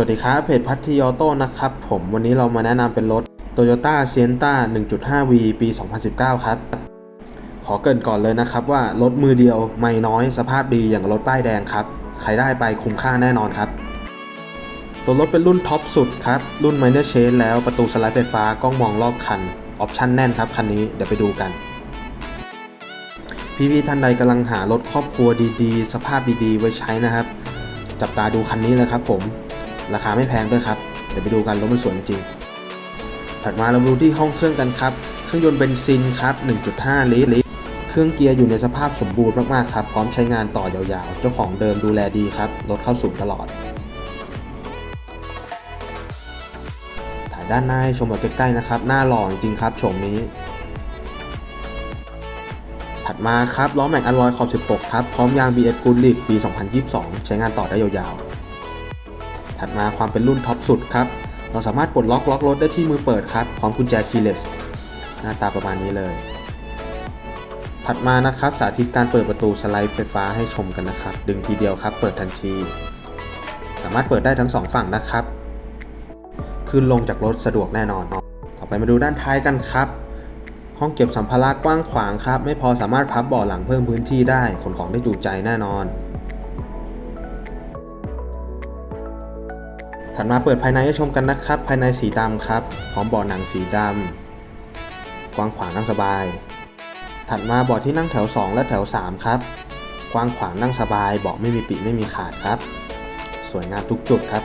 วัสดีครับเพจพัทยออโต้นะครับผมวันนี้เรามาแนะนำเป็นรถ Toyota Sienna 1.5V ปี 2019 ครับ ขอเกรินก่อนเลยนะครับว่ารถมือเดียวไม่น้อยสภาพดีอย่างรถป้ายแดงครับ ใครได้ไปคุ้มค่าแน่นอนครับ ตัวรถเป็นรุ่นท็อปสุดครับ รุ่น Minor Change แล้วประตูสไลด์ไฟฟ้ากล้องมองรอบคัน ออปชั่นแน่นครับคันนี้เดี๋ยวไปดูกันพี่ๆท่านใดกำลังหารถครอบครัวดีๆ สภาพดีๆ ไว้ใช้นะครับ จับตาดูคันนี้เลยครับผม ราคาไม่แพงด้วยครับ เดี๋ยวไปดูกันรถมันสวยจริง ถัดมาเรามาดูที่ห้องเครื่องกันครับ เครื่องยนต์เบนซินครับ 1.5 ลิตร เครื่องเกียร์อยู่ในสภาพสมบูรณ์มากๆครับ พร้อมใช้งานต่อยาวๆ เจ้าของเดิมดูแลดีครับ รถเข้าสูงตลอด ถ่ายด้านหน้าให้ชมแบบใกล้ๆนะครับ หน้าหล่อจริงครับโฉมนี้ถัดมาครับล้อแม็กอ l ลอยขอบ 16 ครับ พร้อมยาง BF g o o d l i ปี 2022 ใช้งานต่อได้ยาวๆ ถัดมาความเป็นรุ่นท็อปสุดครับ เราสามารถปลดล็อกล็อกรถได้ที่มือเปิดครับ พร้อมกุญแจคีย์เลสหน้าตาประมาณนี้เลย ถัดมานะครับสาธิตการเปิดประตูสไลด์ไฟฟ้าให้ชมกันนะครับ ดึงทีเดียวครับ เปิดทันที สามารถเปิดได้ทั้งสองฝั่งนะครับ ขึ้นลงจากรถสะดวกแน่นอน ต่อไปมาดูด้านท้ายกันครับห้องเก็บสัมภาระกว้างขวางครับ ไม่พอสามารถพับเบาะหลังเพิ่มพื้นที่ได้ขนของได้จุใจแน่นอน ถัดมาเปิดภายในให้ชมกันนะครับ ภายในสีดำครับ พร้อมเบาะหนังสีดำกว้างขวางนั่งสบาย ถัดมาเบาะที่นั่งแถว 2 และแถว 3 ครับ กว้างขวางนั่งสบาย เบาะไม่มีปิไม่มีขาดครับ สวยงามทุกจุดครับ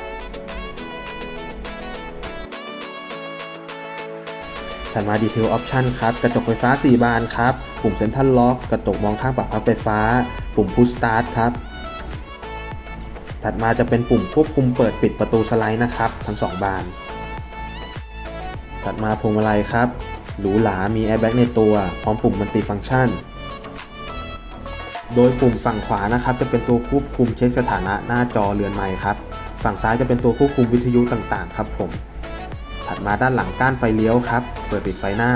ถัดมา Detail Option ครับ กระจกไฟฟ้า 4 บานครับ ปุ่ม Central Lock กระจกมองข้างปรับพับไฟฟ้า ปุ่ม Push Start ครับ ถัดมาจะเป็นปุ่มควบคุมเปิดปิดประตูสไลด์นะครับ ทั้ง 2 บาน ถัดมาพวงมาลัยครับ หรูหรา มีแอร์แบ็กในตัว พร้อมปุ่มมัลติฟังก์ชัน โดยปุ่มฝั่งขวานะครับ จะเป็นตัวควบคุมเช็คสถานะหน้าจอเรือนไม้ครับ ฝั่งซ้ายจะเป็นตัวควบคุมวิทยุต่างๆ ครับผม ถัดมาด้านหลังก้านไฟเลี้ยวครับ เปิดปิดไฟหน้า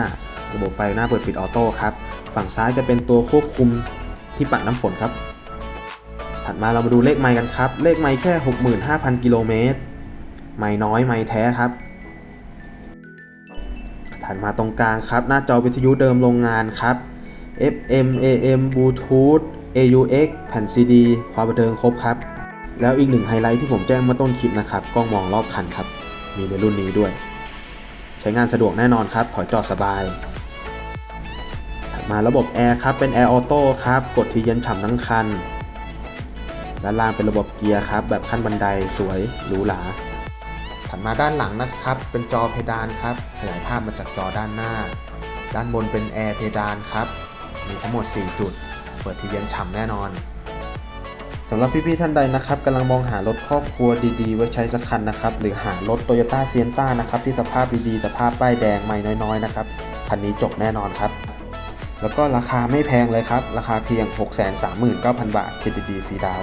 ระบบไฟหน้าเปิดปิดออโต้ครับ ฝั่งซ้ายจะเป็นตัวควบคุมที่ปัดน้ำฝนครับ ถัดมาเรามาดูเลขไมล์กันครับ เลขไมล์แค่ 65,000 กิโลเมตร ไมล์น้อยไมล์แท้ครับ ถัดมาตรงกลางครับ หน้าจอวิทยุเดิมโรงงานครับ FM AM Bluetooth AUX แผ่น CD ความบันเทิงครบครับ แล้วอีกหนึ่งไฮไลท์ที่ผมแจ้งเมื่อต้นคลิปนะครับ กล้องมองรอบคันครับ มีในรุ่นนี้ด้วย ใช้งานสะดวกแน่นอนครับ ถอยจอดสบายมาระบบแอร์ครับ เป็นแอร์ออโต้ครับ กดทีเย็นฉ่ำทั้งคัน ด้านล่างเป็นระบบเกียร์ครับ แบบขั้นบันไดสวยหรูหราถัดมาด้านหลังนะครับ เป็นจอเพดานครับ ขยายภาพมาจากจอด้านหน้า ด้านบนเป็นแอร์เพดานครับ มีทั้งหมด 4 จุด เปิดทีเย็นฉ่ำแน่นอนสำหรับพี่ๆท่านใดนะครับกำลังมองหารถครอบครัวดีๆ ไว้ใช้สักคันนะครับ หรือหารถ Toyota s i e n t a นะครับ ที่สภาพดีๆสภาพป้ายแดงไม่น้อยๆนะครับคันนี้จบแน่นอนครับ แล้วก็ราคาไม่แพงเลยครับ ราคาเพียง 639,000 บาท KTB ฟรีดาว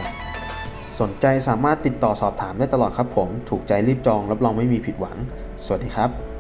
สนใจสามารถติดต่อสอบถามได้ตลอดครับผม ถูกใจรีบจองรับรองไม่มีผิดหวัง สวัสดีครับ